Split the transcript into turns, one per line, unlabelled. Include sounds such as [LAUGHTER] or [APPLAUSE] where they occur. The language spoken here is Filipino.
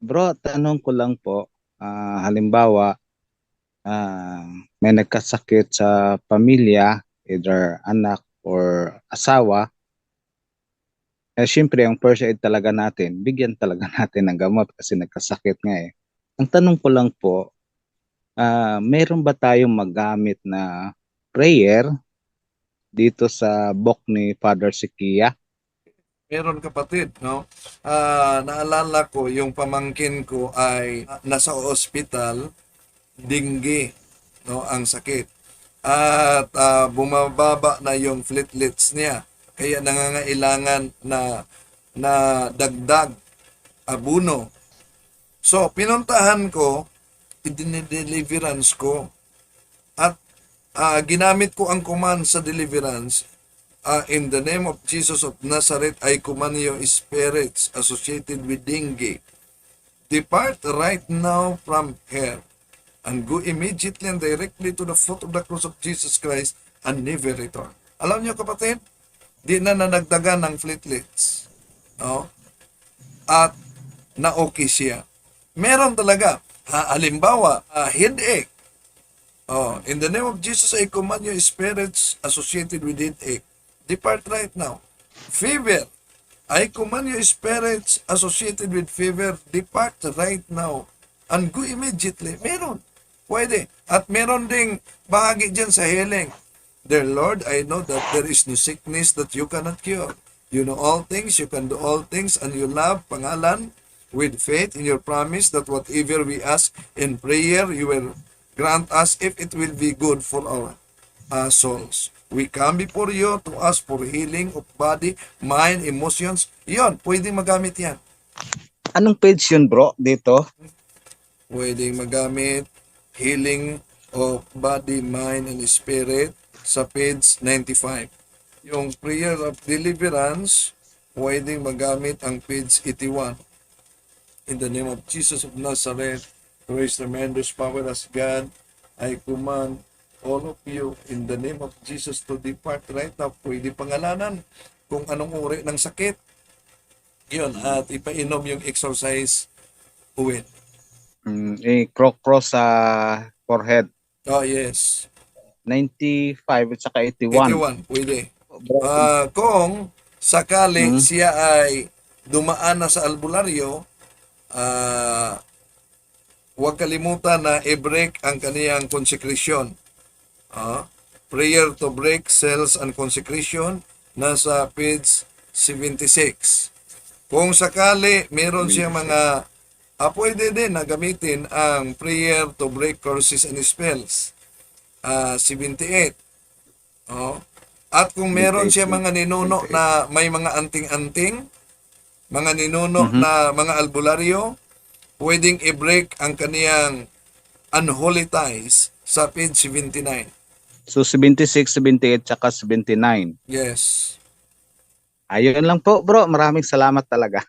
Bro, tanong ko lang po, ah, halimbawa, ah, may nagkasakit sa pamilya, either anak or asawa, eh syempre ang first aid talaga natin, bigyan talaga [LAUGHS] natin ng gamot kasi nagkasakit nga eh. Ang tanong ko lang po, ah, meron ba tayong magamit na prayer dito sa book ni Father Sikia?
Meron kapatid, no? Ah, naalala ko yung pamangkin ko ay ah, nasa ospital, dinggi, no, ang sakit. At ah, bumababa na yung platelets niya. Kaya nangangailangan na na dagdag abuno. So, pinuntahan ko, idinideliverance ko. At ah, ginamit ko ang command sa deliverance uh, in the name of Jesus of Nazareth, I command you spirits associated with dengue. Depart right now from here and go immediately and directly to the foot of the cross of Jesus Christ and never return. Alam niyo kapatid, di na nanagdagan ng platelets. No? At na-okay siya. Meron talaga, ha, halimbawa, ah, headache. Oh, in the name of Jesus, I command you spirits associated with headache depart right now. Fever, I command you spirits associated with fever, depart right now. And go immediately. Meron. Pwede. At meron ding bahagi dyan sa healing. Dear Lord, I know that there is no sickness that you cannot cure. You know all things, you can do all things, and you love, pangalan, with faith in your promise that whatever we ask in prayer, you will grant us if it will be good for our uh, souls. We come before you to ask for healing of body, mind, emotions. Yon, pwedeng magamit yan.
Anong page yun bro dito?
Pwedeng magamit healing of body, mind, and spirit sa page 95. Yung prayer of deliverance, pwedeng magamit ang page 81. In the name of Jesus of Nazareth, who is tremendous power as God, I command all of you in the name of Jesus to depart right now. Pwede pangalanan kung anong uri ng sakit. Yun, at ipainom yung exercise uwin.
Mm, eh, cross sa forehead.
Oh, yes.
95 at saka 81.
81, pwede. Ah, kung sakali
Hmm.
siya ay dumaan na sa albularyo, ah, huwag kalimutan na i-break ang kaniyang consecration. Ah, prayer to break cells and consecration nasa page 76. Kung sakali meron siya mga ah, pwede din na gamitin ang prayer to break curses and spells. Ah, 78. Oh. At kung meron siya mga ninuno na may mga anting-anting, mga ninuno na mga albularyo, pwedeng i-break ang kaniyang unholy ties sa page 79.
So 76, 78 saka 79.
Yes.
Ayun lang po bro, maraming salamat talaga.